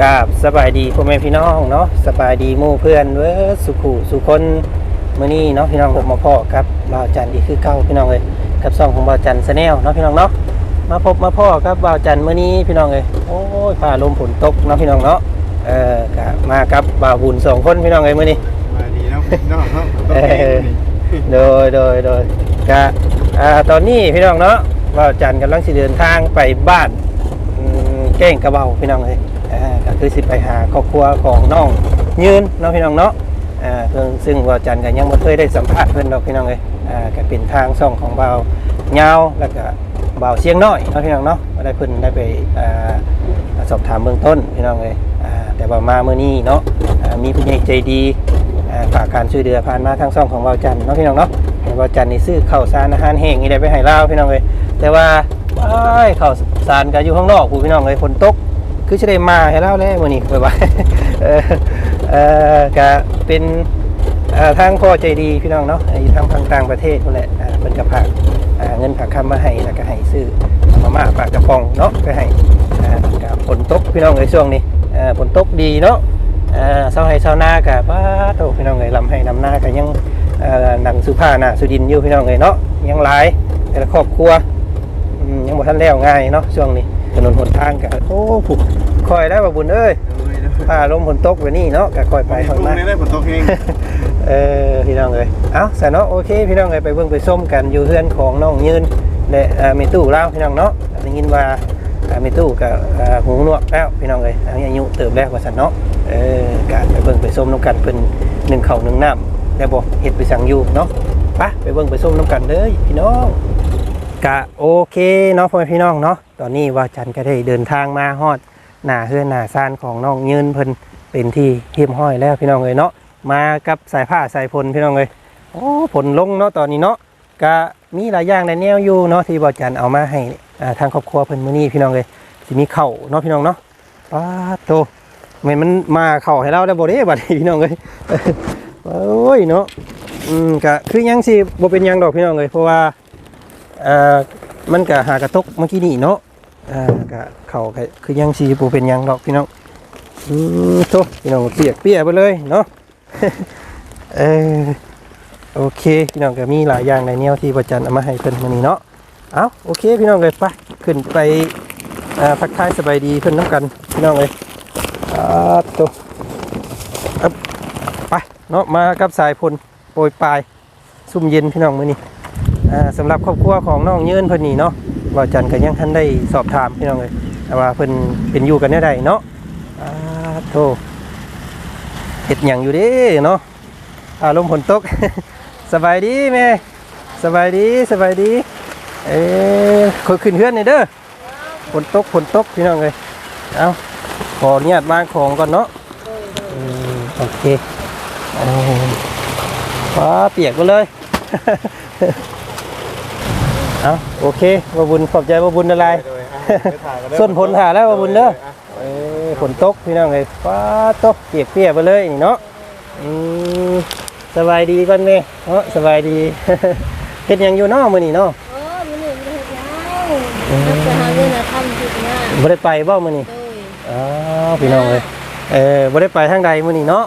กราบสบายดีพ่อแม่พี่น้องเนาะสบายดีหมู่เพื่อนเว้อสุขุสุคนมื้อนี้เนาะพี่น้องผมมาพ่อกับบ่าวจันทร์อีกคือเก่าพี่น้องเอ้ยกับซ่องของบ่าวจันทร์แนลเนาะพี่น้องเนาะมาพบมาพ่อกับบ่าวจันทร์มื้อนี้พี่น้องเอ้ยโอ้ยฟ้าลมฝนตกเนาะพี่น้องเนาะเออกะมากับบ่าวบุญสองคนพี่น้องเอ้ยมื้อนี้มาดีเนาะพี่น้องเนาะเออโดยโดยโดยกะอ่าตอนนี้พี่น้องเนาะบ่าวจันทร์กำลังสิเดินทางไปบ้านอืมแก้งกระเบาพี่น้องเอ้ย อ่าก็คือสิไปหาครอบครัวของน้องยืนเนาะพี่น้องเนาะอ่าเพิ่งซึ่งบ่าวจันทร์ก็ยังบ่เคยได้สัมภาษณ์เพิ่นดอกพี่น้องเอ้ยอ่าก็เป็นทางช่องของบ่าวยาวแล้วก็บ่าวเสียงน้อยเนาะพี่น้องเนาะได้เพิ่นได้ไปอ่าสอบถามเบื้องต้นพี่น้องเอ้ยอ่าแต่ว่ามามื้อนี้เนาะอ่ามีผู้ใหญ่ใจดีอ่าฝากการช่วยเหลือผ่านมาทางช่องของเบาจันทร์เนาะพี่น้องเนาะให้เบาจันนี่ซื้อข้าวสารอาหารแห้งนี่ได้ไปให้เล่าวพี่น้องเลยแต่ว่าว้ายข้าวสารก็อยู่ข้างนอกผู้พี่น้องเลยฝนตก คือจะได้มาให้เล่าแล้วมื้อนี้ไปว่าเออเอก็เป็นทางพ่อใจดีพี่น้องเนาะอยู่ทางทางต่างประเทศนั่นแหละเพิ่นก็ฝากเงินฝากคำมาให้แล้วก็ให้ซื้อมาม่าฝากกระป๋องเนาะก็ให้อ่าก็ฝนตกพี่น้องเลยช่วงนี้ฝนตกดีเนาะอ่าเศร้าให้เศร้าหน้ากับป้าโตพี่น้องเอ้ยลำให้ลำหน้ากับยังหนังสุภาหน้าสุดินอยู่พี่น้องเอ้ยเนาะยังหลายแต่ละครอบครัวยังบ่ทันแล้วง่ายเนาะช่วงนี้ ถนนหนทางกับโอ้ผูกคอยได้บ่บุญเอ้ยถ้าลมฝนตกแบบนี้เนาะก็คอยไปคอยมาไม่ได้ฝนตกเองเออพี่น้องเอ้ยเอ้าสะเนาะโอเคพี่น้องเอ้ยไปเบิ่งไปส้มกันอยู่เฮือนของน้องยืนและเอ่อเมตู้เล่าพี่น้องเนาะได้ยินว่าเอ่อเมตู้กับเอ่อหูหนวกแล้วพี่น้องเอ้ยอายุเติบแล้วว่าซั่นเนาะเออการไปเบิ่งไปส้มน้ำกันเพิ่นหนึ่งข้าวหนึ่งน้ำแล้วบ่เฮ็ดไปสั่งอยู่เนาะไปไปเบิ่งไปส้มน้ำกันเด้อพี่น้องกะโอเคเนาะพ่อแม่พี่น้องเนาะ ตอนนี้ว่าจันก็ได้เดินทางมาฮอดหน้าเฮือนหน้าซานของน้องยืนเพิ่นเป็นที่เรียบร้อยแล้วพี่น้องเอ้ยเนาะมากับสายผ้าสายพลพี่น้องเลยโอ้ผลลงเนาะตอนนี้เนาะก็มีหลายอย่างในแนวอยู่เนาะที่บอจันเอามาให้อ่ทางครอบครัวเพิ่นมื้อนี้พี่น้องเลยสิมีเข่าเนาะพี่น้องเนาะป้าโตแม่นมันมาเข่าให้เราได้บ่เด้บัดนี้พี่น้องเลยโอ้ยเนาะอืมก็คือยังสิบ่เป็นยังดอกพี่น้องเลยเพราะว่าเอ่อมันก็หากระตกเมื่อกี้นี่เนาะ อ่าก็เขาก็คือยังสิบ่เป็นยังดอกพี่น้องอืมโตพี่น้องเปียกเปียกไปเลยเนาะเออโอเคพี่น้องก็มีหลายอย่างในแนวที่ประจันเอามาให้เพิ่นมื้อนี้เนาะเอาโอเคพี่น้องเลยไปขึ้นไปอ่าทักทายสบายดีเพิ่นน้ำกันพี่น้องเลยอ่าโตอับไปเนาะมากับสายพลโปรยปลายซุ่มเย็นพี่น้องมื้อนี้อ่าสำหรับครอบครัวของน้องเยินเพิ่นนี่เนาะ ว่าจันก็ยังทันได้สอบถามพี่น้องเลยแต่ว่าเพิ่นเป็นอยู่กันแนวใดเนาะอาโธ่เห็ดหยังอยู่ดิเนาะอารมณ์ฝนตก สบายดีแม่สบายดีสบายดี เอ้คอยขึ้นเฮือนนี่เด้อฝนตกฝนตกพี่น้องเลยเอาขออนุญาตวางของก่อนเนาะโอเคอาฟ้าเปียกไปเลย เอาโอเคบาบุญขอบใจบาบุญอะไรส่วนผลถ่าแล้วว่บุญเด้อเอ้ฝนตกพี่น้องเลยฟ้าตกเปียกเปียกไปเลยเนาะอืมสบายดีก่อนแม่เนาะสบายดีเฮ็ดหยังอยู่เนาะมื้อนี้เนาะเออมันนี่มันเฮ็ดหยังมันจะหาเงินมาทำจุดหน้าบ่ได้ไปบ่มื้อนี้โดยอ้าวพี่น้องเลยเออบ่ได้ไปทางใดมื้อนี้เนาะ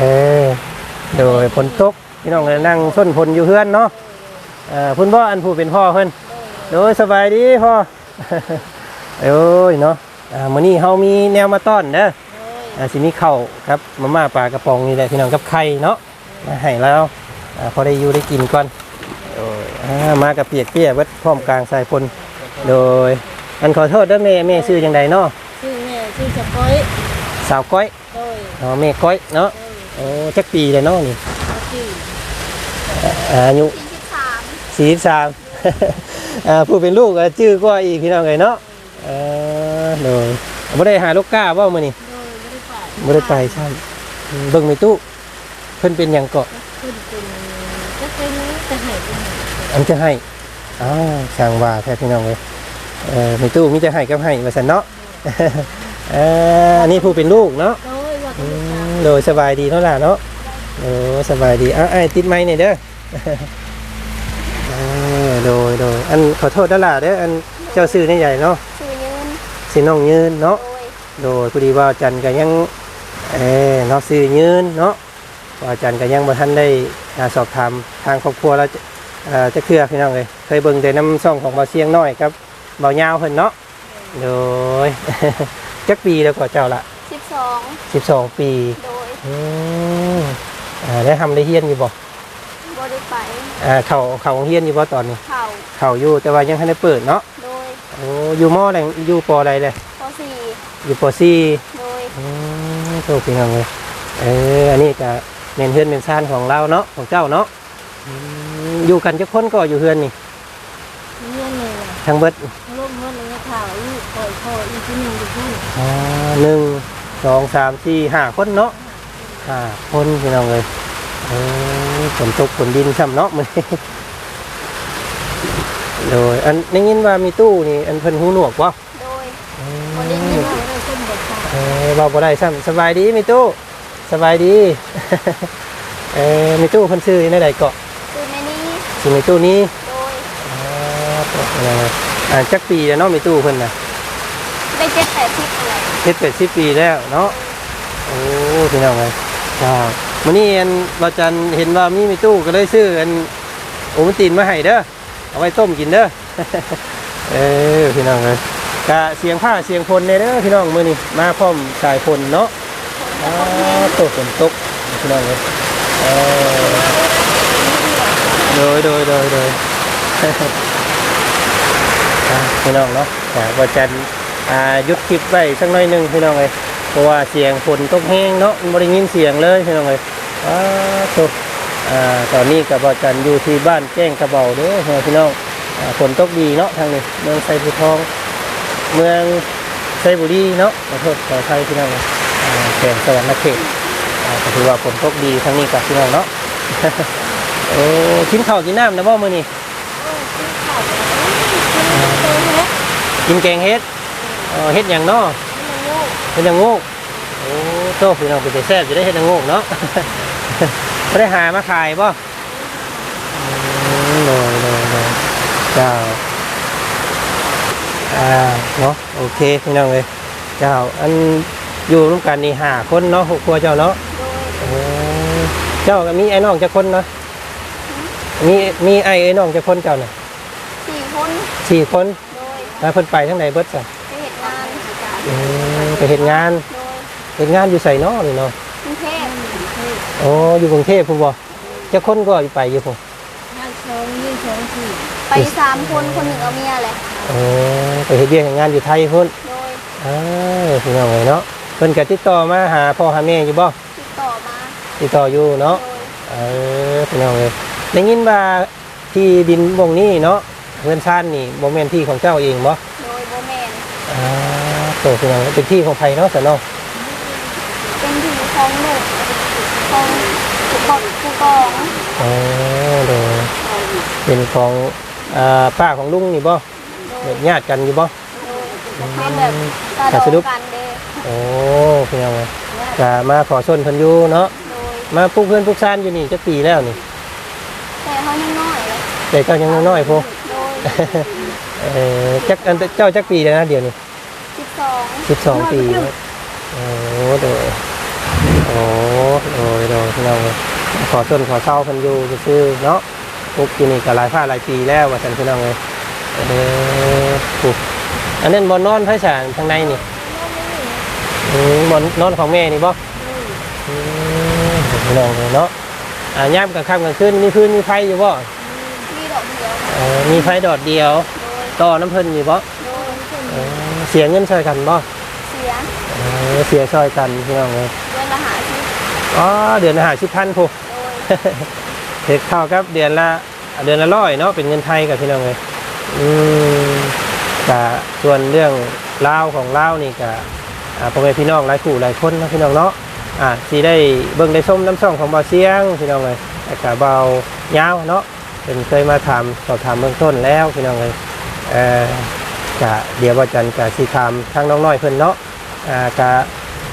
เออโดยฝนตกพี่น้องเลยนั่งส้นฝนอยู่เฮือนเนาะ เอ่อเพุ่นบ่อันผู้เป็นพ่อเพิ่นโดยสบายดีพ่อโอ้ยเนาะอ่ามื้อนี้เฮามีแนวมาต้อนเด้อโดยอาสิมีข้าวครับมาม่าปลากระป๋องนี่แหละพี่น้องกับไข่เนาะมาให้แล้วอ่าพอได้อยู่ได้กินก่อนโดยอ่ามากับเปียกเปียกเบิดพร้อมกลางสายพลโดย อันขอโทษเด้อแม่แม่ชื่อจังใดเนาะชื่อแม่ชื่อจะก้อยสาวก้อยโดยอ๋อแม่ก้อยเนาะโดยโอ้จักปีเลยเนาะนี่เขาชื่ออ่าอายุ สี่สิบสามสี่สามอ่าผู้เป็นลูกก็ชื่อก็อีกพี่น้องเลยเนาะเออโดยบ่ได้หาลูกก้าบ่มื้อนี้โดยไม่ได้ไปบ่ได้ไปใช่อืมเบิ่งในตู้เพิ่นเป็นหยังเกาะขึ้นเป็นจะเป็นจะให้เป็นอันจะให้อ้าวช่างว่าแท้พี่น้องเลยเออในตู้มีจะให้กับให้มาสันเนาะเอออันนี้ผู้เป็นลูกเนาะโดยว่าอืมโดยสบายดีเท่าไหร่เนาะโอ้สบายดีอ้าวไอ้ายติดไม้เนี่ยเด้อเออ โดยโดยอันขอโทษด้านล่ะเด้ออันเจ้าซื้อนี่ใหญ่เนาะชื่อยืนสิน้องยืนเนาะโดยโดยพอดีว่าอาจันก็ยังเออเนาะซื้อยืนเนาะว่าอาจันก็ยังบ่ทันได้อ่าสอบถามทางครอบครัวแล้วจะเอ่อจะเครือพี่น้องเลยเคยเบิ่งแต่น้ำซ่องของเบาเสียงน้อยครับเบายาวเพิ่นเนาะโดยจักปีแล้วก็เจ้าละสิบสอง12ปีโดยอืมอ่าได้ทำได้เฮียนอยู่บ่บริ ไปอ่าเข้าเข้าโรงเรียนอยู่บ่ตอนนี้ เข่าเข้าอยู่แต่ว่ายังทันได้เปิดเนาะโดยโอ้อยู่มออะไรอยู่ปออะไรเลยปสี่อยู่ปอซี่โดยอืมโชคดีจังเลยเอออันนี้จะเมนเฮือนเมนซานของเราเนาะของเจ้าเนาะอืมอยู่กันจะคนก็อยู่เฮือนนี่เงี้ยเลยทั้งเบิดร่มเมื่อเลยข่าวลูกคอยคอยอีกทีหนึ่งอยู่ที่อ่าหนึ่งสองสามสี่ห้าคนเนาะห้าคนพี่น้องเลยเออ ฝนตกฝนดินช่ำเนาะมันโดยอันได้ยินว่ามีตู้นี่ อันเพิ่นหูหนวกวะโดยวันนี้ยินว่าได้ส้มเด็ดค่ะเออเบาบ่ได้ซ้ำสบายดีมีตู้สบายดีเออมีตู้เพิ่นซื้อในใดเกาะคือในนี้สิมีตู้นี้โดยอ่าตกเลยอ่าจักปีแล้วเนาะมีตู้เพิ่นน่ะได้เจ็ดแปดสิบอะไรเจ็ดแปดสิบปีแล้วเนาะโอ้พี่น้องเลยจ้า มื้อนี้อันเราจันเห็นว่ามีมีตู้ก็เลยซื้ออันโอมตินมาให้เด้อเอาไว้ต้มกินเด้อเออพี่น้องเลยกะเสียงผ้าเสียงพลเนี่ยเด้อพี่น้องมื้อนี้มาพร้อมสายพลเนาะอ้าตกฝนตกพี่น้องเลยเออโดยโดยโดยโดยพี่น้องเนาะแต่ว่าจันอ่าหยุดคลิปไว้สักหน่อยหนึ่งพี่น้องเลย เพราะว่าเสียงฝนตกแห้งเนาะไม่ได้ยินเสียงเลยพี่น้องเลยอ้าวตกอ่าตอนนี้กับว่าจันอยู่ที่บ้านแจ้งกระเบาเด้อพี่น้องอ่าฝนตกดีเนาะทางนี้เมืองไซบุทอง เมืองไซบุรีเนาะขอโทษขออภัยพี่น้องเลยอ่าแขวงสวรรค์เขตอ่าก็ถือว่าฝนตกดีทางนี้กับพี่น้องเนาะโอ้กินข้าวกินน้ำนะบ่มื้อนี้โอ้คือข่าวแล้วคือตัวเล็กกินแกงเฮ็ดเอ่อเฮ็ดหยังเนาะ มันลูกเฮ็ดหยังโงกโอ้โตพี่น้องเป็นแต่แซ่บจะได้เฮ็ดหยังโงกเนาะบ่ได้หามาขายบ่อืมโดยโดยโดยเจ้าอ่าเนาะโอเคพี่น้องเอ้ยเจ้าอันอยู่ร่วมกันนี่ห้าคนเนาะหกครัวเจ้าเนาะโดยโอ้เจ้าก็มีไอ้น้องจักคนเนาะมีมีไอ้ไอ้น้องจักคนเจ้าน่ะสี่คนสี่คนโดยแล้วเพิ่นไปทางไหนเบิดจ้ะไปเหตุงานอืม ไปเฮ็ดงานโดยเฮ็ดงานอยู่ไสเนาะนี่เนาะกรุงเทพโอ้อยู่กรุงเทพพุ่นบ่จะคนก็อยู่ไปอยู่พุ่นห้าช้อนยี่ช้อนสี่ไปสามคนคนหนึ่งเอาเมียแหละโอ้ไปเฮ็ดเวียกเฮ็ดงานอยู่ไทยพุ่นโดยอ้าวพี่น้องเอ้ยเนาะเพิ่นก็ติดต่อมาหาพ่อหาแม่อยู่บ่ติดต่อมาติดต่ออยู่เนาะโดยเออพี่น้องเอ้ยได้ยินว่าที่ดินวงนี้เนาะเพื่อนชาตินี่บ่แม่นที่ของเจ้าเองบ่โดยโบแมนอ่า โตพี่น้องเป็นที่ของไผเนาะซะเนาะเป็นที่ของลูกของผู้กองผู้กองอ๋อเด้อเป็นของอ่าป้าของลุงนี่บ่โดแบยบญาติกันอยู่บ่โดยเป็นแบบตาดแต่สรุอปงกันเด้โอ้พี่น้องเอ้ยก็มาขอชนเพิ่นอยู่เนาะโดยมาปลูกเพื่อนปลูกซานอยู่นี่จักปีแล้วนี่แต่เขายังน้อยเลยแต่เจ้ายังน้อยๆพวกโดยเออจักอันเจ้าจักปีแล้วนะเดี๋ยวนี้ สิบสองสิบสองปีแล้วโอ้โดยโอ้โดยโดยพี่น้องเอ้ยขอชนขอเศร้าเพิ่นอยู่ซื่อๆเนาะปลูกอยู่นี่ก็หลายผ้าหลายปีแล้วว่าซั่นพี่น้องเอ้ยเออปลูกอันนั้นบ่นอนไผสารทางในนี่อืมบ่นอนของแม่นี่บ่อืมพี่น้องเอ้ยเนาะอ่ายามกลางค่ำกลางคืนมีพื้นมีไฟอยู่บ่มีดอกเดียวเออมีไฟดอดเดียวโดยต่อน้ำเพิ่นมีบ่โดยเออ เสียเงินช่วยกันบ่เสียเออเสียช่วยกันพี่น้องเลยเดือนละหาชิปอ๋อเดือนละห้าสิบพันพูโดยเทคเท่ากับเดือนละเดือนละร้อยเนาะเป็นเงินไทยกับพี่น้องเลยอืมแต่ส่วนเรื่องเล่าวของเล่าวนี่ก็อ่าพ่อแม่พี่น้องหลายคู่หลายคนนะพี่น้องเนาะอ่าสีได้เบิ่งได้ส้มน้ำส่องของเบาเสียงพี่น้องเลยแต่กะเบายาวเนาะเป็นเคยมาถามสอบถามเบื้องต้นแล้วพี่น้องเลยเอ่อ กะเดี๋ยวว่าจันกะสีถามทางน้องน้อยเพิ่นเนาะอ่ากะ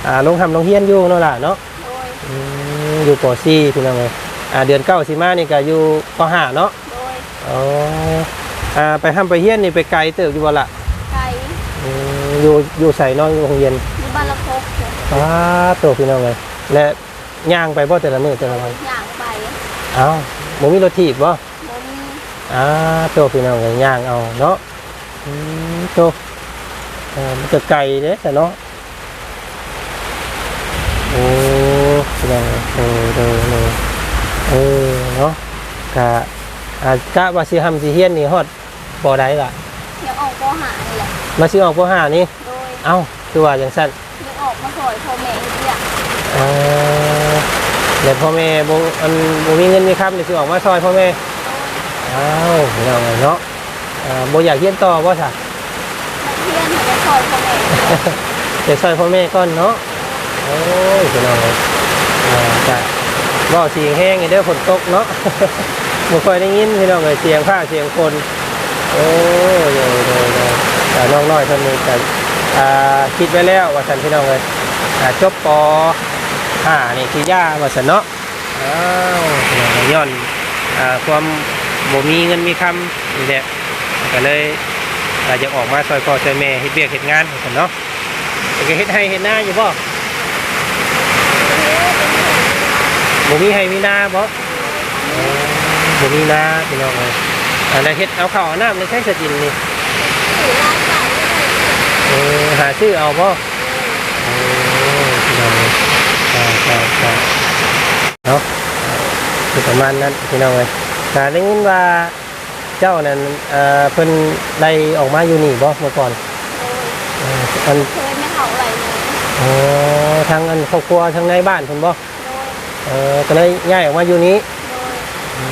อ่าลงทำลงเฮียนอยู่เนาะล่ะเนาะโดยอืมอยู่ปอซี่พี่น้องเลยอ่าเดือนเก้าสิมานี่ก็อยู่ปห้าเนาะโดยอ๋ออ่าไปห้ามไปเฮียนนี่ไปไกลเติบอยู่บ่ละไก่อืมออยู่อยู่ใส่นอนอยู่โรงเรียนอยู่บ้านละพกเนี่ยอ้าตัวพี่น้องเลยและย่างไปบ่แต่ละมื้อแต่ละวันย่างไปเอ้าบ่มีรถถีบบ่ บ่มีอ้าตัวพี่น้องเลยย่างเอาเนาะอืม ตัวเออมันจะไกลเด้แต่เนาะโอ้พี่น้องเอ้ยเออเออเออเออเนาะกะอากะว่าสิทำสิเฮียนนี่ฮอดบ่ได้ล่ะยังออกก็หานี่แหละมาสิออกบ่ห้านี่โดยเอ้าคือว่าจังซั่นยังออกมาสอยพ่อแม่อีกอย่างเออเดี๋ยวพ่อแม่บ่อันบ่มีเงินมีคำเดี๋ยวสิออกมาซอยพ่อแม่อ้าวพี่น้องเอ้ยเนาะอ่าบ่อยากเรียนต่อบ่ซะ นักเรียนให้มาสอยพ่อแม่ เดี๋ยวซอยพ่อแม่ก่อนเนาะโอ้ยพี่น้องเอ้ยจ้ะบ่เสียงแห้งอีเด้อฝนตกเนาะบ่ค่อยได้ยินพี่น้องเอ้ยเสียงฟ้าเสียงคนโอ้ยโดยโดยโดยแต่น้องน้อยเท่านนี้ก็อ่าคิดไว้แล้วว่าซั่นพี่น้องเอ้ยอ่าจบป5นี่คือย่าว่าซั่นเนาะอ้าวพี่น้องเอ้ยย้อนความบ่มีเงินมีคำนี่แหละก็เลย อาจจะออกมาซอยพ่อซอยแม่เฮ็ดเวียกเฮ็ดงานว่าซั่นเนาะก็เฮ็ดให้เฮ็ดหน้าอยู่บ่บ่มีให้มีหน้าบ่บ่มีหน้าพี่น้องเอ้ยอันนั้นเฮ็ดเอาข้าวเอาน้ำในใช้สกินนี่เออหาซื้อเอาบ่โอ้พี่น้องเอ้ยเนาะประมาณนั้นพี่น้องเอ้ยแต่ได้ยินว่า เจ้านั้นเอ่อเพิ่นได้ออกมาอยู่นี่บ่เมื่อก่อนโดยเอออันเคยไม่เขาอะไรเลยอ๋อทางอันครอบครัวทางในบ้านเพิ่นบ่โดยเออก็เลยย้ายออกมาอยู่นี้โดยอื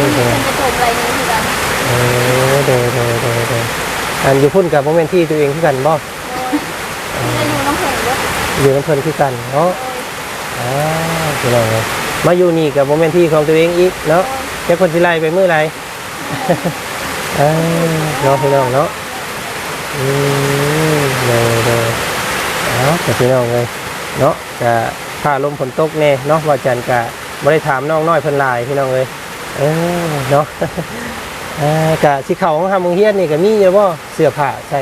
มเป็นจะจบอะไรนี้คือกันเออเดยเดยเดยเดยอันอยู่พุ่นกับโมเมนที่ตัวเองคือกันบ่โดยจะอยู่น้ำผงด้วยอยู่น้ำเพลินคือกันเนาะอ่าพี่น้องเลยมาอยู่นี่กับโมเมนที่ของตัวเองอีกเนาะแค่คนสิไล่ไปเมื่อไร เออเนาะพี่น้องเนาะอืมเดยเดยเอาแต่พี่น้องเลยเนาะจะผ้าลมฝนตกแน่เนาะว่าจันกะไม่ได้ถามน้องน้อยเพิ่นหลายพี่น้องเลยเออเนาะเอ่ากะสิเขาของทำมึงเฮียนนี่ก็มีอยู่บ่เสื้อผ้าใส่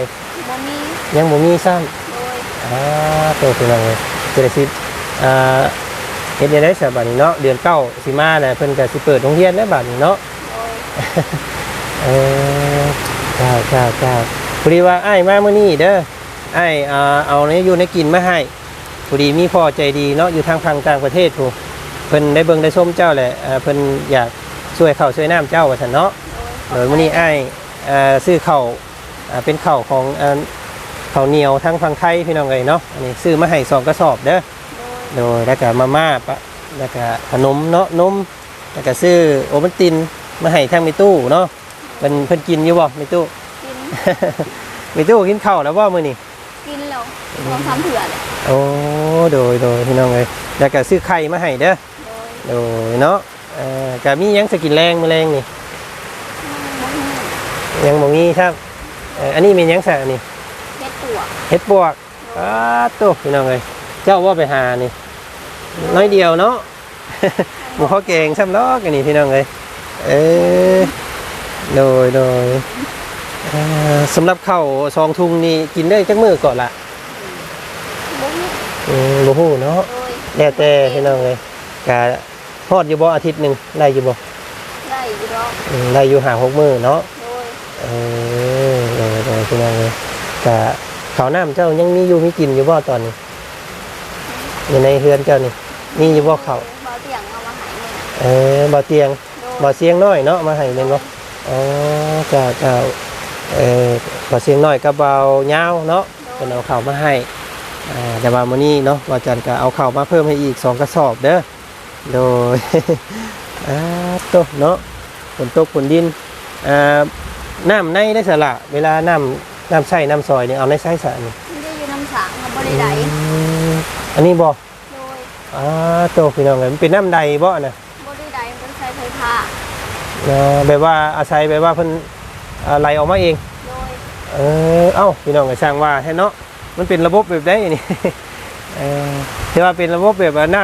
บ่มียังบ่มีซ้โดยำอ่าตัวพี่น้องเลยจะได้สิอ่าเฮ็ดได้ได้สบัดนี้เนาะเดือนเก้าสิมาแหละเพิ่นก็สิเปิดโรงเรียนได้บัดนี้เนาะโดย เออจ้าจ้าจ้าพอดีว่าอ้มามื้อนี้เด้อไอ้ายอ่าเอาในอยู่ในกินมาให้พอดีมีพ่อใจดีเนาะอยู่ทางฝั่งต่างประเทศพู้เพิ่นได้เบิ่งได้ชมเจ้าแหละเพิ่นอยากช่วยเข้าช่วยน้ำเจ้าว่าันเนาะโดยโดยมื้อนี้ไอ้อ่ซื้อเข่าเป็นเข้าของเอ่าเหนียวทั้งฝั่งไทยพี่น้องเอ้ยเนาะอันนี้ซื้อมาให้สองกระสอบเด้อโดยแล้วก็มาม่าปะแล้วก็ขนมเนาะนมแล้วก็ซื้อโอวัลติน มาให้ทางมีตู้เนาะเพิ่นเพิ่นกินอยู่บ่มีตู้กินมีตู้กินข้าวแล้วบ่มื้อนี้กินแล้วลองทำเผื่อเลยโอ้โดยโดยพี่น้องเอ้ยแล้วก็ซื้อไข่มาให้เด้อโดยโดยเนาะเอ่อก็มีหยังสกินแรงมื้อแรงนี่บ่มียังบ่มีครับเอ่ออันนี้มีหยังซะอันนี้เฮ็ดตัวเฮ็ดบวกอ้าตัวพี่น้องเอ้ยเจ้าว่าไปหานี่น้อยเดียวเนาะหมูข้าวแกงซ้ำล้อกันนี่พี่น้องเอ้ย เออโดยโดยเอ่อสำหรับข้าวซองทุงนี่กินได้จักมื้อก่อนละบ่มีอืมบ่ฮู้เนาะโดยแล้วแต่พี่น้องเอ้ยกะฮอดอยู่บ่อาทิตย์หนึงได้อยู่บ่ได้อยู่ดอกอืมได้อยู่หาหกมื้อเนาะโดยเออโดยโดยพี่น้องเอ้ยกะข้าวน้ำเจ้ายังมีอยู่มีกินอยู่บ่ตอนนี้อยู่ในเฮือนเจ้านี่มีอยู่บ่ข้าวเบาเตียงเอามาให้เนี่ยเออบ่เตียงโดย บ่เสียงน้อยเนาะมาให้แม่นบ่อ๋อจ้าจ้าเออบ่เสียงน้อยกับเบายาวเนาะเพิ่นเอาข้าวมาให้อ่าแต่ว่ามื้อนี้เนาะว่าจันก็เอาข้าวมาเพิ่มให้อีกสองกระสอบเด้อโดยอ่าโตเนาะฝนตกฝนดินอ่าน้ำในได้สละเวลาน้ำน้ำใช้น้ำซอยนี่เอาในใช้สระนี่ไม่ได้อยู่น้ำสางครับบ่ได้ใดอืมอันนี้บ่โดยอ่าโตพี่น้องเอ้ยมันเป็นน้ำใดบ่น่ะ บ่ได้ใดมันใช้ไฟฟ้า เอ่อแบบว่าอาศัยแบบว่าเพิ่นอ่าไหลออกมาเองโดยเออเอ้าพี่น้องก็ช่างว่าแท้เนาะมันเป็นระบบแบบได้นี่เออที่ว่าเป็นระบบแบบว่าน้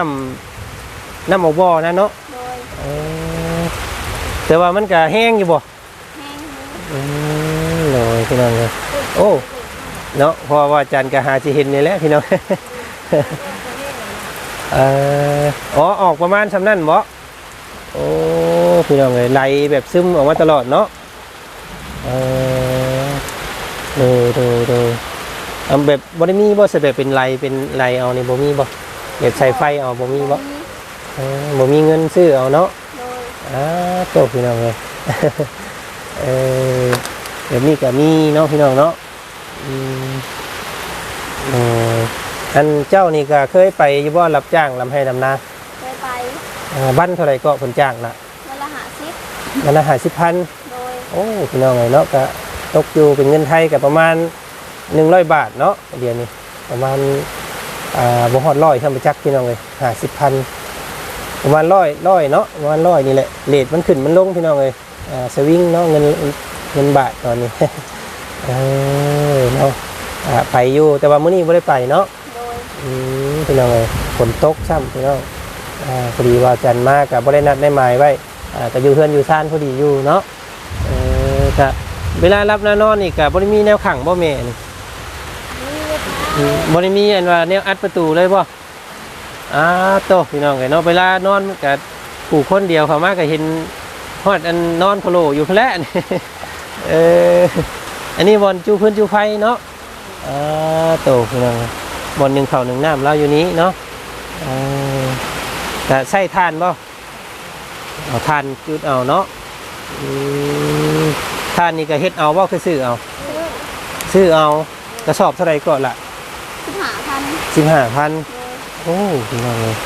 ำน้ำออกบ่อนะเนาะโดยเออแต่ว่ามันก็แห้งอยู่บ่แห้งมืออืมโดยพี่น้องเลยโอ้เนาะเพราะว่าอาจารย์ก็หาสิเห็นนี่แหละพี่น้องเอ่ออ๋อออกประมาณสำนั่นบ่โอ้ พี่น้องเลยไหลแบบซึมออกมาตลอดเนาะเออดูดูดูเอาแบบบ่ได้มีบ่ใส่แบบเป็นไหลเป็นไหลเอานี่บ่มีบ่แบบใส่ไฟเอาบ่มีบ่เออบ่มีเงินซื้อเอาเนาะโดยอ่าโตพี่น้องเลยเออแบบนี้ก็มีเนาะพี่น้องเนาะอืมเอออันเจ้านี่ก็เคยไปอยู่บ่รับจ้างลำให้ลำนาเคยไปอ่าบ้านเท่าไหร่ก็ผลจ้างละวันละหาซิป มันละหาสิบพันโดยโอ้พี่น้องเลยเนาะก็ตกอยู่เป็นเงินไทยกับประมาณหนึ่งร้อยบาทเนาะเดี๋ยวนี้ประมาณอ่าบ่ฮอดร้อยทำไปจักพี่น้องเลยหาสิบพันประมาณร้อยร้อยเนาะประมาณร้อยนี่แหละเลทมันขึ้นมันลงพี่น้องเลยอ่าสวิงเนาะเงินเงินบาทตอนนี้เออเนาะอ่าไปอยู่แต่ว่ามื้อนี้ไม่ได้ไปเนาะโดยอืมพี่น้องเลยฝนตกซ้ำพี่น้องอ่าพอดีว่าจันมากกับบริษัทได้หมายไว้อ่า ก็อยู่เพื่อนอยู่ซ่านพอดีอยู่เนาะเออก็เวลารับนานอนนี่กับบริมีแนวขังบ่แม่นี่นี่เลยค่ะอืมบริมีอันว่าแนวอัดประตูเลยบ่อ้าโตพี่น้องเลยเนาะเวลานอนกับผู้คนเดียวเขามาก็เห็นฮอดอันนอนโคโลอยู่พนแหละนี่เอออันนี้บอลจูพื้นจูไฟเนาะอ้าโตพี่น้องเอ้ยบอลหนึ่งเข่าหนึ่งน้ำเราอยู่นี้เนาะเออแต่ใส่ทานบ่ เอาทานจุดเอาเนาะอืมทานนี่ก็เฮ็ดเอาบ่คือซื้อเอาซื้อซื้อเอากระสอบเท่าไหร่ก่อนละสิบหาพันสิบห้าพันโดยโอ้พี่น้องเลย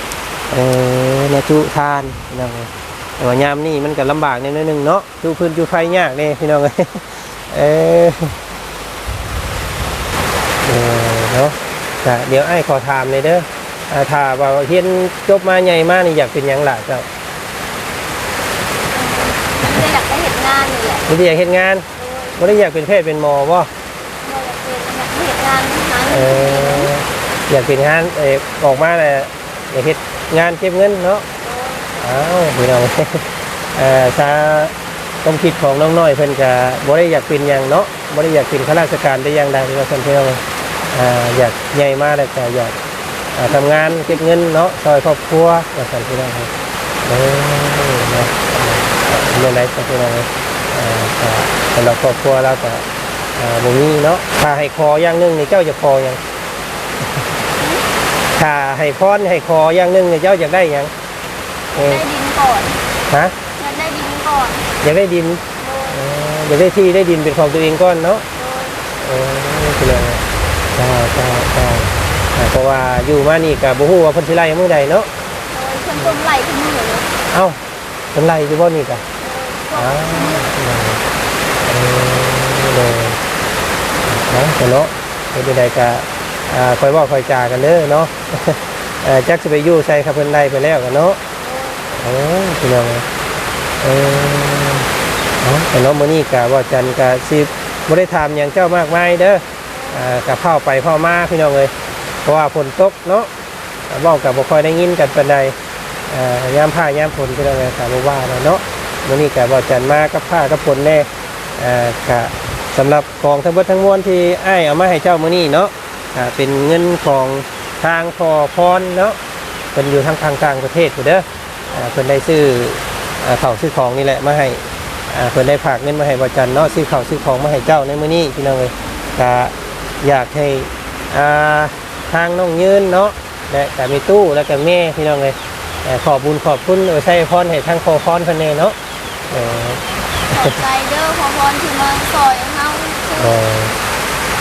เออนาจุทานพี่น้องเลยแต่ว่ายามนี่มันก็ลำบากนิดนึงเนาะจูพื้นจูไฟยากเนี่ยพี่น้องเลยเออเออเนาะจ้ะเดี๋ยวไอ้ขอถามเลยเด้ออ่าถ้าว่าเฮียนจบมาใหญ่มากนี่อยากเป็นหยังล่ะเจ้า ไม่ได้อยากได้เห็น งานนี่แหละไม่ได้อยากเฮ็ดงานโดยไม่ได้อยากเป็นแพทย์เป็นหมอบ่เราอยากเป็นอยากได้เห็นงานหาเอเงินออยากเป็นงานเออออกมาแหละอยากเฮ็ดงานเก็บเงินเนาะอ้าวพี่น้องเอ่อถ้าความคิดของน้องน้อยเพิ่นก็บ่ได้อยากเป็นหยังเนาะบ่ได้อยากเป็นข้าราชการได้อย่างใดว่าซั่นพี่น้องอ่าอยากใหญ่มาแล้วก็อยากอ่าทำงานเก็บเงินเนาะช่วยครอบครัวว่าซั่นพี่น้องเออเนาะเรื่องไหนก็พี่น้องเอ่อก็ สำหรับครอบครัวเราก็อ่าบ่มีเนาะถ้าให้ขออย่างหนึงนี่เจ้าจะขอหยังถ้าให้พรให้ขออย่างหนึงนี่เจ้าอยากได้หยังเออได้ดินก่อนฮะอยากได้ดินก่อนอยากได้ดินโดยเอออยากได้ที่ได้ดินเป็นของตัวเองก่อนเนาะโดยเออคือเลยใช่ใช่ใช่อ่าเพราะว่าอยู่มานี่กับบุฮูว่าเพิ่นสิไล่เมื่อใดเนาะโดยคนต้มไหลขึ้นมือเลยเอ้าเพิ่นไล่อยู่บ่นี่กะก็อ้าวเอ เลยนาะแต่เนาะเป็นใดกะคอยว่าคอยจากันเด้อเนาะเออจักสิไปยู่ใส่ครับเพิ่นไล่ไปแล้วกันเนาะโอ้พี่น้องเออเนาะแต่เนาะมื้อนี้กะว่าจันกะสิบ่ได้ถามหยังเจ้ามากมายเด้อกับเข้าไปเข้ามาพี่น้องเลยเพราะว่าฝนตกเนาะเว้ากับบ่ค่อยได้ยินกันปานใดอ่ายามผ้ายามฝนพี่น้องเลยกับบ่ว่าเนาะมือนี้ก็บ่จันมากับผ้ากับฝนแน่อ่าก็ สำหรับของทั้งเบิดทั้งมวลที่ไอ้เอามาให้เจ้ามื้อนี้เนาะอ่าเป็นเงินของทางพอพรเนาะเพิ่นอยู่ทางทางต่างประเทศอยู่เด้ออ่าเพิ่นได้ซื้ออ่าข้าวซื้อของนี่แหละมาให้อ่าเพิ่นได้ฝากเงินมาให้บ่จันเนาะซื้อข้าวซื้อของมาให้เจ้าในมื้อนี้พี่น้องเลยก็อยากให้อ่าทางน้องยืนเนาะและก็มีตู้แล้วก็แม่พี่น้องเลยเอ่อขอบบุญขอบคุณเออใส่พรให้ทางขอพรเพันเนเนาะเออขอบใจเด้อพอพรที่มาซอยเฮาซื้อเออ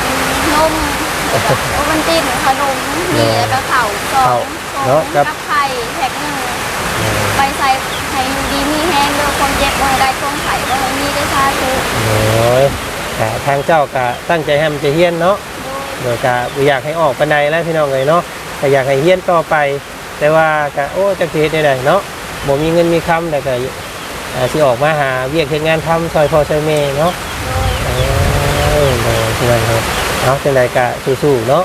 นมโอวันตินขนมนี่แล้วก็เข่าวซองซองกับไข่แพ็คหนึ่งไปใส่ให้ดีมีแห้งด้อความเจ็บบ่ให้ได้ความไข่บ่ให้มีได้ชาทุโอ้ยแต่ทางเจ้าก็ตั้งใจให้มันจะเฮี้ยนเนาะโดยก็อยากให้ออกปันใดแล้วพี่น้องเลยเนาะก็อยากให้เฮี้ยนต่อไป แต่ว่าก็โอ้จักสิเฮ็ดได้ไดเนาะบ่มีเงินมีคำแต่ก็อ่าสิออกมาหาเวียกเฮ็ดงานทำซอยพอซอยแม่เนาะ ออพี่น้องครับเอาเป็นไรกะสู้ๆเนาะ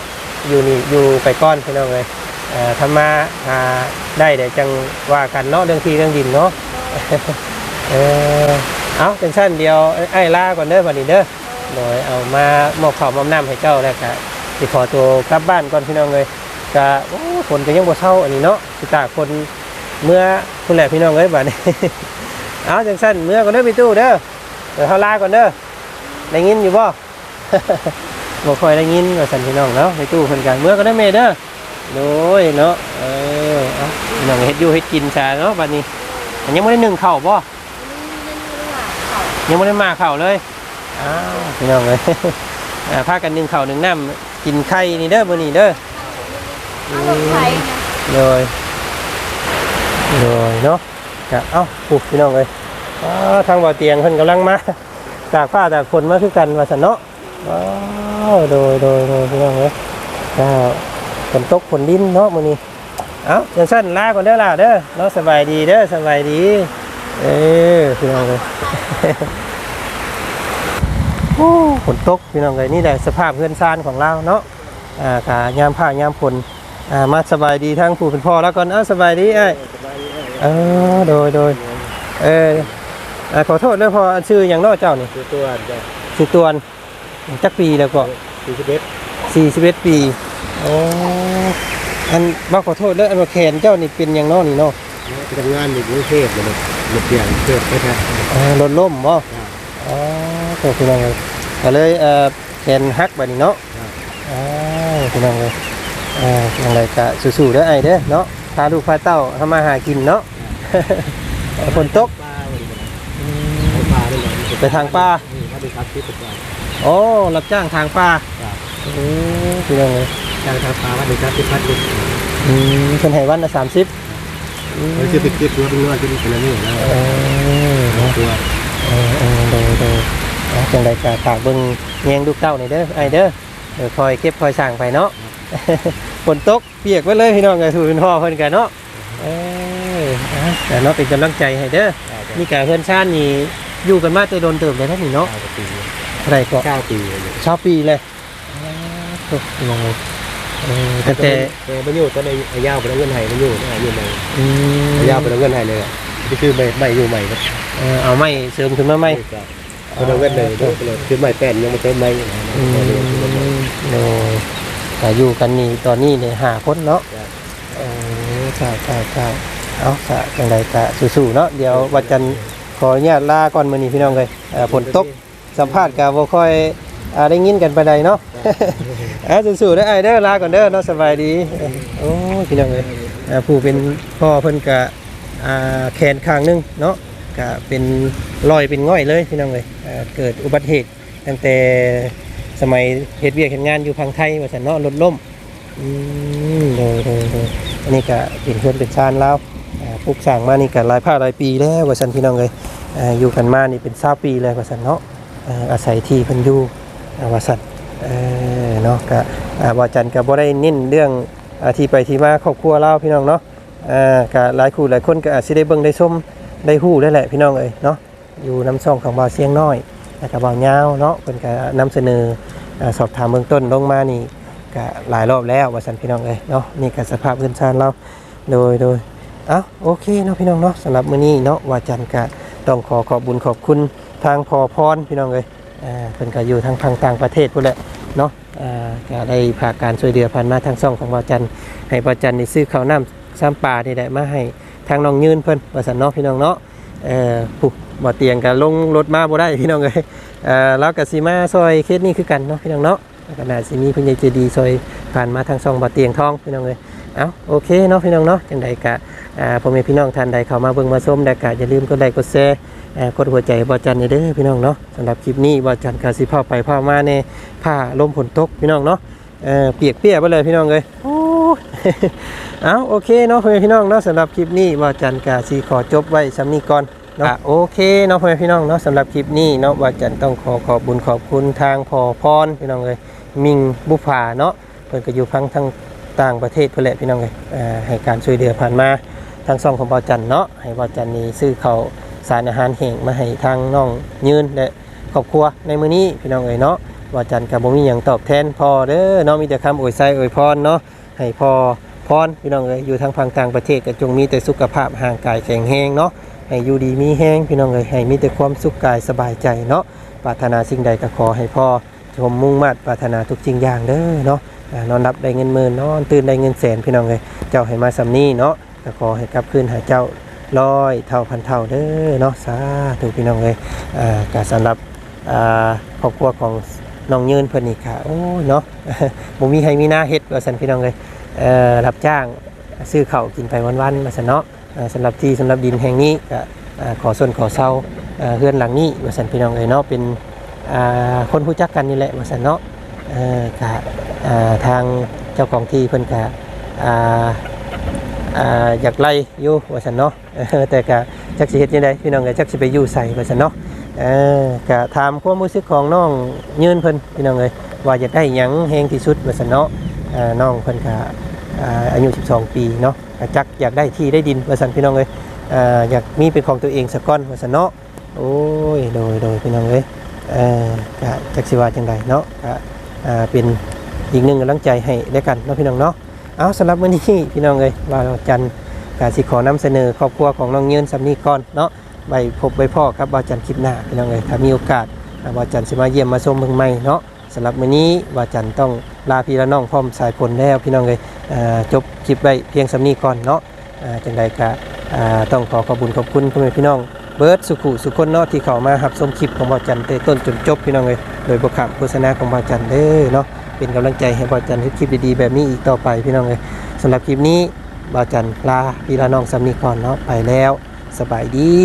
อยู่นี่อยู่ไปก้อนพี่น้องเลยเอ่อทำมาหาได้เดี๋ยวจังว่ากันเนาะเรื่องที่เรื่องดินเนาะเออเอาเป็นสั้นเดียวไอ้ายลาก่อนเด้อบัดนี้เด้อโดยโดยเอามาหมอบข้าวมอบน้ำให้เจ้าแล้วก็สิขอตัวกลับบ้านก่อนพี่น้องเลยก็โอ้คนก็ยังบ่เช่าอันนี้เนาะสิตากคนเมื่อคุณแหละพี่น้องเอ้ยบัดนี้เอาจังสั้นเมื่อก่อนเด้อพี่ตู้เด้อเดี๋ยวเฮาลาก่อนเด้อได้ยินอยู่บ่ บ่ค่อยได้ยินว่าสั่นพี่น้องเนาะพี่ตู้เพิ่นกันเมื่อก่อนเด้อแม่เด้อโดยเนาะเออเอาพี่น้องเฮ็ดอยู่เฮ็ดกินซะเนาะบัดนี้อันยังบ่ได้นึ่งข้าวบ่ยังไม่ได้มาเข่าวเลยอ้าวพี่น้องเลยอ่าพากันหนึ่งเข่าวหนึ่งน้ำกินไข่นี่เด้อมื้อนี้เด้อเอารถไถนะเลยเลยเนาะกะเอ้าปุ๊บพี่น้องเลยอ้าทางบ่อเตียงเพิ่นกำลังมาจากฟ้าจากคนมาคือกันว่าซั่นเนาะ ว้าวโดยโดยโดยพี่น้องเลยก็ฝนตกฝนดินเนาะมื้อนี้เอ้าจังซั่นลาก่อนเด้อล่ะเด้อเนาะสบายดีเด้อสบายดี เออพี่น้องเลยโอ้ฝนตกพี่น้องเลยนี่แหละสภาพเพื่อนซานของเราเนาะอ่ากายามผ้ายามฝนอ่ามาสบายดีทั้งผู้เป็นพ่อแล้วก่อนเอ้าสบายดีไอ้ยเออโดยโดยเอออ่าขอโทษด้วยพอชื่ออย่างเนอกเจ้านี่คือตัวจะสิตวน จักปีแล้วก็สี่สิบเอ็ดสี่สิบเอ็ดปีโอ้อันมาขอโทษด้วยอันว่าแขนเจ้านี่เป็นอย่างเนอกนี่เนาะทำงานอยู่กรุงเทพเลยหลบเปลี่ยนเกิดไปแท้อ่ารถล้มบ่อ๋อโทษพี่น้องเลยก็เลยเอ่อแขนหักแบบนี้เนาะอ้าวพี่น้องเลยอ่าอย่างไรก็สู้ๆเด้อไอ้เด้อเนาะพาลูกพาเต้าทำมาหากินเนาะฝนตกปลาปลาด้วยไปทางป่าถ้าเป็นคัดที่ตกปลา โอ้รับจ้างทางป่าอือพี่น้องเลยการทางปลาว่าเป็นคัดที่คัดที่อืมเพิ่นให้วันละสามสิบอืมมันจะติดติดตัวเป็นนวดเป็นเป็นอะไรนี่นะเออเนาะตัวเออเออโดยโดยเอาจังไรก็ฝากเบิ่งแยงลูกเต้าหน่อยเด้อไอ้เด้อเดี๋ยวคอยเก็บคอยสั่งไปเนาะ ฝนตกเปียกไปเลยพี่น้องเลยถูกเป็นพ่อเพิ่นกันเนาะเอออะแต่เนาะเป็นกำลังใจให้เด้อนี่กะเพื่อนชาตินี่อยู่กันมาแต่โดนเติมเลยท่านนี่เนาะ เก้าปีอะไรก็เก้าปีชอบปีเลยโอ้ยยังไงเออแต่แต่แต่ไม่อยู่ก็ในยาวไปแล้วเงินไห้ไม่อยู่ไม่อยู่ในอืมยาวไปแล้วเงินไห้เลยนี่คือใหม่ใหม่อยู่ใหม่ครับเออเอาไม่เสริมขึ้นมาไหมเอาเงินเลยเลยคือใหม่แป้นยังไม่เต็มใหม่อืมโอ้ยแต่อยู่กันนี่ตอนนี้เนี่ยหาคนเนาะเออใช่ใช่ใช่เอาสะจังไรกะสู้ๆเนาะเดี๋ยววันจันทร์ขออนุญาตลาก่อนมื้อนี้พี่น้องเลยเอ่อฝนตก สัมภาษณ์กับบ่ค่อยอ่าได้ยินกันไปใดเนาะ อ่าสู้ๆได้อไอ้เด้อลาก่อนเด้อเนาะสบายดี โอ้ยพี่น้องเอ้ยอ่าผู้เป็นพ่อเพิ่นกะอ่าแขนข้างหนึงเนาะกะเป็นรอยเป็นง่อยเลยพี่น้องเอ้ยอ่าเกิดอุบัติเหตุตั้งแต่สมัยเฮ็ดเวียกเฮ็ดงานอยู่พังไทยว่าซั่นเนาะรถล้ม อืมโดยโดยโดยอันนี้ก็เป็นเพื่อนเป็นชานแล้วอ่าปลูกสร้างมานี่ก็หลายภาคหลายปีแล้วว่าซั่นพี่น้องเอ้ยอ่าอยู่กันมานี่เป็น20ปีแล้วว่าซั่นเนาะเอาศัยที่เพิ่นอยู่อ่าวสัตเนาะก็อ่าว่าจันก็บ่ได้เน้นเรื่องอาที่ไปที่มาครอบครัวเราพี่น้องเนาะอ่าก็หลายคู่หลายคนก็อาจสิได้เบิ่งได้ชมได้ฮู้ได้แหละพี่น้องเอ้ยเนาะอยู่น้ำซ่องของบ่าวเสียงน้อยแล้วก็บ่าวยาวเนาะเพิ่นก็นำเสนออสอบถามเบื้องต้นลงมานี่ก็หลายรอบแล้วว่าซั่นพี่น้องเอ้ยเนาะนี่ก็สภาพเงินชานเราโดยโดยเอ้าโอเคเนาะพี่น้องเนาะสำหรับมื้อนี้เนาะว่าจันก็ต้องขอขอบบุญขอบคุณ ทางพอพรพี่น้องเอ้ยอ่าเพิ่นก็อยู่ทางพังต่างประเทศพุ่นแหละเนาะอ่าก็ได้พาการช่วยเหลือผ่านมาทางช่องของบาจันให้บาจันนี่ซื้อข้าวน้ำซ้ำปลานี่แหละมาให้ทางน้องยืนเพิ่นว่าซั่นเนาะพี่น้องเนาะเอ่อผู้บ่เตียงก็ลงรถมาบ่ได้พี่น้องเอ้ยเอ่อแล้วก็สิมาซอยเคสนี้คือกันเนาะพี่น้องเนาะแล้วก็น่าสิมีผู้ใหญ่ใจดีซอยผ่านมาทางช่องบ่เตียงทองพี่น้องเอ้ยเอ้าโอเคเนาะพี่น้องเนาะจังใดก็อ่าพ่อแม่พี่น้องท่านใดเข้ามาเบิ่งมาชมแล้ก็อย่าลืมกดไลค์กดแชร์ กดหัวใจบอจันนี่เด้อพี่น้องเนาะสำหรับคลิปนี้บอจันกาสิพ่อไปพ่อมาในผ้าลมฝนตกพี่น้องเนาะเเปียกเปียกไปเลยพี่น้องเลยโอ้เอาโอเคเนาะเพื่อนพี่น้องเนาะสำหรับคลิปนี้บอจันกาสิขอจบไว้สำนีก่อนเนาะโอเคเนาะเพื่อนพี่น้องเนาะสำหรับคลิปนี้เนาะบอจันต้องขอขอบบุญขอบคุณทางพอพรพี่น้องเลยมิงบุภาเนาะเพิ่นก็อยู่พังทางต่างประเทศเพื่อนแหละพี่น้องเลยให้การช่วยเหลือผ่านมาทางซ่องของบอจันเนาะให้บอจันนี้ซื้อเขา สารอาหารแห้งมาให้ทางน้องยืนและครอบครัวในมื้อนี้พี่น้องเอ๋ยเนาะว่าจันกับบ่มีหยังตอบแทนพอเด้อเนาะมีแต่คำอวยไสอวยพรเนาะให้พอพรพี่น้องเอ๋ยอยู่ทางฝั่งต่างประเทศก็จงมีแต่สุขภาพห่างกายแข็งแรงเนาะให้อยู่ดีมีแห้งพี่น้องเอ๋ยให้มีแต่ความสุขกายสบายใจเนาะปรารถนาสิ่งใดก็ขอให้พ่อชมมุ่งมั่นปรารถนาทุกสิ่งอย่างเด้อเนาะนอนรับได้เงินหมื่นนอนตื่นได้เงินแสนพี่น้องเลยเจ้าให้มาสำนีเนาะก็ขอให้กลับคืนหาเจ้า ร้อยเท่าพันเท่าเด้อเนาะสาธุพี่น้องเลยอ่าก็สำหรับอ่าครอบครัวของน้องยืนเพิ่นนี่ค่ะโอ้เนาะบ่มีให้มีหน้าเฮ็ดว่าซั่นพี่น้องเลยเอ่อรับจ้างซื้อข้าวกินไปวันๆว่าซั่นเนาะสำหรับที่สำหรับดินแห่งนี้ก็อ่าขอส่วนขอเซาเอ่อเฮือนหลังนี้ว่าซั่นพี่น้องเลยเนาะเป็นอ่าคนรู้จักกันนี่แหละว่าซั่นเนาะเอ่อก็อ่าทางเจ้าของที่เพิ่นก็ อยากไล่อยู่ว่าซั่นเนาะแต่ก็จักสิเฮ็ดจังไดพี่น้องก็จักสิไปอยู่ใส่ว่าซั่นเนาะก็ถามความรู้สึกของน้องยืนเพิ่นพี่น้องเอ้ยว่าอยากได้หยังแฮงที่สุดว่าซั่นเนาะน้องเพิ่นก็อ่ายุ 12 ปีเนาะจักอยากได้ที่ได้ดินว่าซั่นพี่น้องเอ้ยอยากมีเป็นของตัวเองสักก้อนว่าซั่นเนาะโอ้ยโดยโดยพี่น้องเอ้ยก็จักสิว่าจังไดเนาะก็อ่าเป็นอีกหนึ่งกำลังใจให้ด้วยกันเนาะพี่น้องเนาะ เอาสำหรับมื้อนี้พี่น้องเอ้ยว่าเราจันทร์กาสิขอนำเสนอครอบครัวของน้องยืนสำนีก่อนเนาะไปพบไปพ่อครับบาจันคลิปหน้าพี่น้องเลยถ้ามีโอกาสอ่าบาจันสิมาเยี่ยมมาชมเมืองใหม่เนาะสำหรับมื้อนี้บาจันต้องลาพี่และน้องพร้อมสายผลแล้วพี่น้องเลยอ่าจบคลิปไว้เพียงสำนีก่อนเนาะจังใดก็ต้องขอขอบคุญขอบคุณพ่อแม่พี่น้องเบิร์ดสุขุสุคนเนาะที่เข้ามารับชมคลิปของบาจันแต่ต้นจนจบพี่น้องเลยโดยประคับโฆษณาของบาจันเด้อเนาะ เป็นกำลังใจให้บาจันให้คลิปดีๆแบบนี้อีกต่อไปพี่น้องเลยสำหรับคลิปนี้บาจันลาพี่ลาน้องสำนีก่อนเนาะไปแล้ว สบายดี